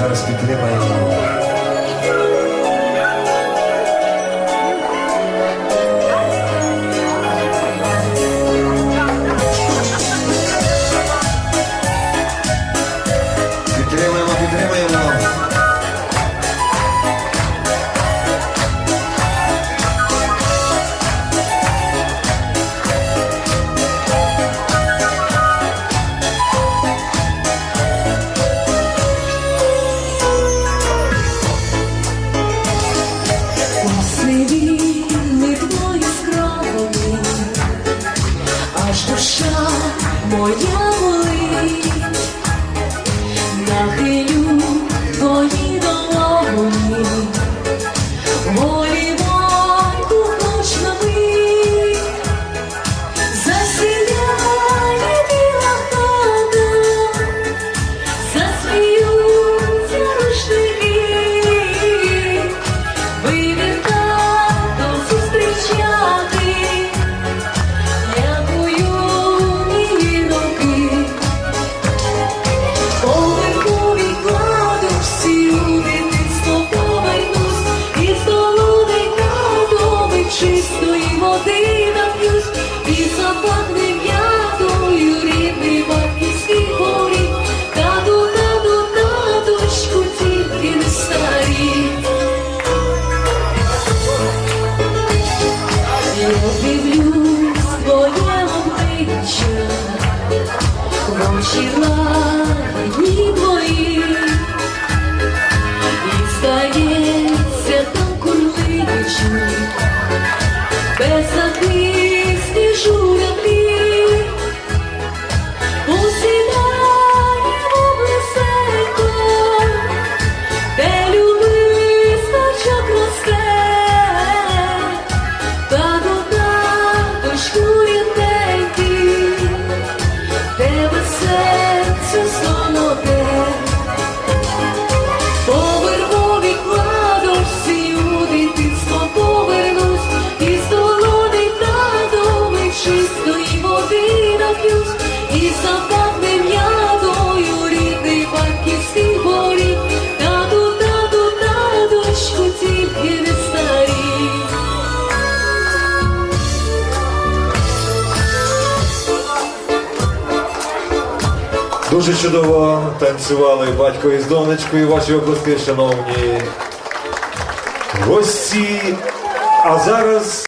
Зараз підтримаємо. моя чистої води нап'юсь, і запахне м'ятою рідний батьківський горі. Тату, тату, таточку, тільки не старі. Я дивлюсь твоє обличчя, в очі лагідні нап'юсь, і запахне м'ятою рідний батьківський горі, тату, тату, таточку, тільки не старій. Дуже чудово танцювали батько із донечкою. Ваші обласки, шановні гості. А зараз